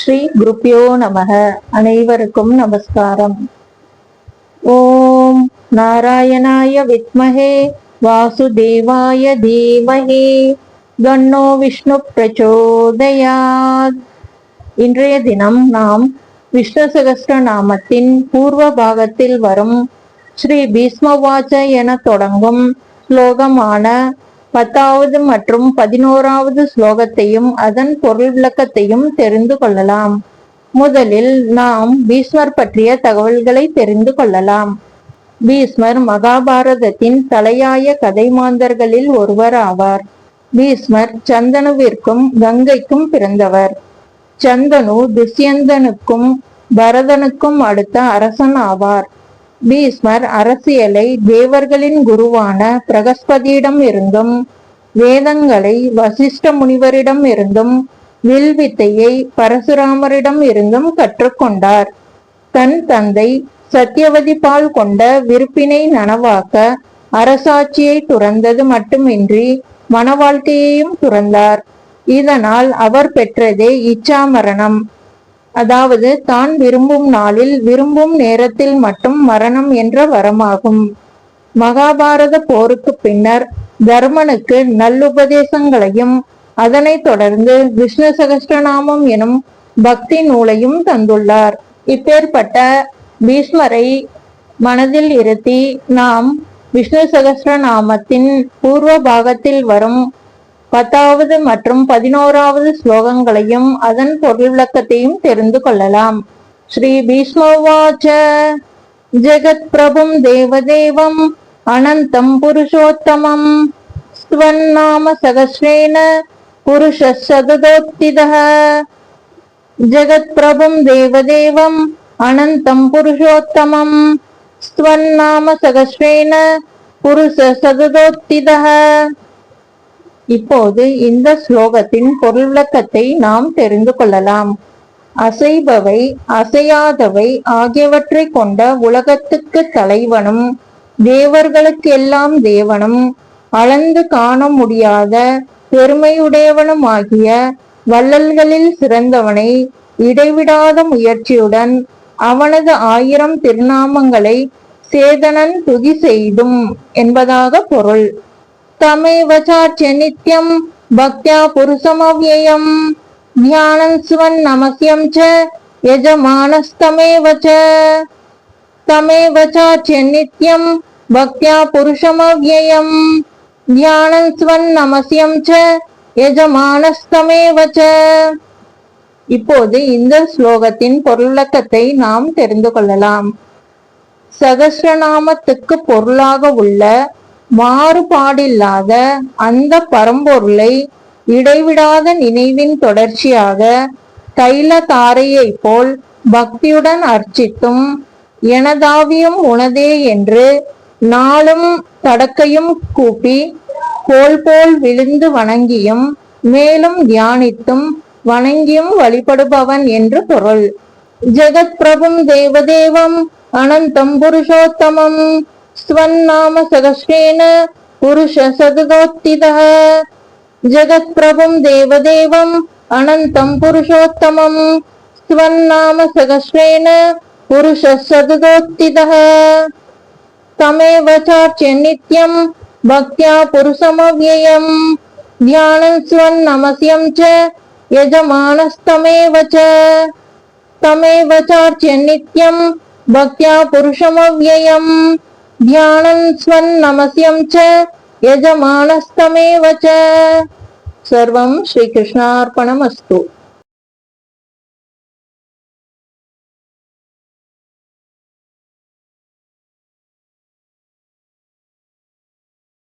ஸ்ரீ குருப்பியோ நமக. அனைவருக்கும் நமஸ்காரம். ஓம் நாராயணாய வித்மஹே வாசுதேவாய தீமகே கண்ணோ விஷ்ணு பிரச்சோதயாத். இன்றைய தினம் நாம் விஷ்ணு சகஸ்ர நாமத்தின் பூர்வ பாகத்தில் வரும் ஸ்ரீ பீஷ்மவாச்ச என தொடங்கும் ஸ்லோகமான பத்தாவது மற்றும் பதினோராவது ஸ்லோகத்தையும் அதன் பொருள் விளக்கத்தையும் தெரிந்து கொள்ளலாம். முதலில் நாம் பீஷ்மர் பற்றிய தகவல்களை தெரிந்து கொள்ளலாம். பீஷ்மர் மகாபாரதத்தின் தலையாய கதை மாந்தர்களில் ஒருவர் ஆவார் பீஷ்மர் சந்தனுவிற்கும் கங்கைக்கும் பிறந்தவர். சந்தனு துஷ்யந்தனுக்கும் பரதனுக்கும் அடுத்த அரசன் ஆவார் பீஷ்மர் அரசியலை தேவர்களின் குருவான பிரகஸ்பதியிடம் இருந்தும் வேதங்களை வசிஷ்ட முனிவரிடம் இருந்தும் வில்வித்தையை பரசுராமரிடம் இருந்தும் கற்றுக்கொண்டார். தன் தந்தை சத்தியவதி பால் கொண்ட விருப்பினை நனவாக்க அரசாட்சியை துறந்தது மட்டுமின்றி மன வாழ்க்கையையும் துறந்தார். இதனால் அவர் பெற்றதே இச்சாமரணம். அதாவது தான் விரும்பும் நாளில் விரும்பும் நேரத்தில் மட்டும் மரணம் என்ற வரமாகும். மகாபாரத போருக்கு பின்னர் தர்மனுக்கு நல்லுபதேசங்களையும் அதனைத் தொடர்ந்து விஷ்ணு சகஸ்டநாமம் எனும் பக்தி நூலையும் தந்துள்ளார். இப்பேற்பட்ட பீஷ்மரை மனதில் இருத்தி நாம் விஷ்ணு சகஸ்ரநாமத்தின் பூர்வ பாகத்தில் வரும் பத்தாவது மற்றும் பதினோராவது ஸ்லோகங்களையும் அதன் பொருள் விளக்கத்தையும் தெரிந்து கொள்ளலாம். ஸ்ரீ பீஷ்மவாச்ச. ஜெகத் பிரபும் தேவதேவம். அனந்தம் புருஷோத்தமம். ஸ்வன்னாம சகஸ்ரேன புருஷ சததோத்திதः ஜெகத் பிரபும் தேவதேவம். அனந்தம் புருஷோத்தமம். ஸ்வன்னாம சகஸ்ரேன புருஷ சததோத்திதः இப்போது இந்த ஸ்லோகத்தின் பொருள் விளக்கத்தை நாம் தெரிந்து கொள்ளலாம். அசைபவை அசையாதவை ஆகியவற்றை கொண்ட உலகத்துக்கு தலைவனும் தேவர்களுக்கெல்லாம் தேவனும் அளந்து காண முடியாத பெருமையுடையவனுமாகிய வள்ளல்களில் சிறந்தவனை இடைவிடாத முயற்சியுடன் அவனது ஆயிரம் திருநாமங்களை சேதனன் துதி செய்தும் என்பதாக பொருள். तमेव चार्च्य नित्यं भक्त्या पुरुषमव्ययम् ध्यानं स्वन्नमस्यं च यजमानस्तमेव च तमेव चार्च्य नित्यं भक्त्या पुरुषमव्ययम् ध्यानं स्वन्नमस्यं च यजमानस्तमेव च இப்போது இந்த ஸ்லோகத்தின் பொருளக்கத்தை நாம் தெரிந்து கொள்ளலாம் சகசிரநாமத்துக்கு பொருளாக உள்ள மாறுபாடில்லாத அந்த பரம்பொருளை இடைவிடாத நினைவின் தொடர்ச்சியாக தைல தாரையைப் போல் பக்தியுடன் அர்ச்சித்தும் எனதாவியும் உனதே என்று நாளும் தடக்கையும் கூப்பி போல் போல் விழுந்து வணங்கியும் மேலும் தியானித்தும் வணங்கியும் வழிபடுபவன் என்று பொருள். ஜெகத் பிரபும் தேவதேவம் அனந்தம் புருஷோத்தமம். स्वन्नामसहस्रेण पुरुषसदगोत्थितः जगत्प्रभुं देवदेवम् अनन्तं पुरुषोत्तमम् स्वन्नामसहस्रेण पुरुषसदगोत्थितः तमेव चार्च्य नित्यं भक्त्या पुरुषमव्ययम् ध्यानं स्वन्नमस्यं च यजमानस्तमेव च तमेव चार्च्य नित्यं भक्त्या पुरुषमव्ययम् ध्यानं स्वन्नमस्यं च यजमानस्तमेव च सर्वं श्रीकृष्णार्पणमस्तु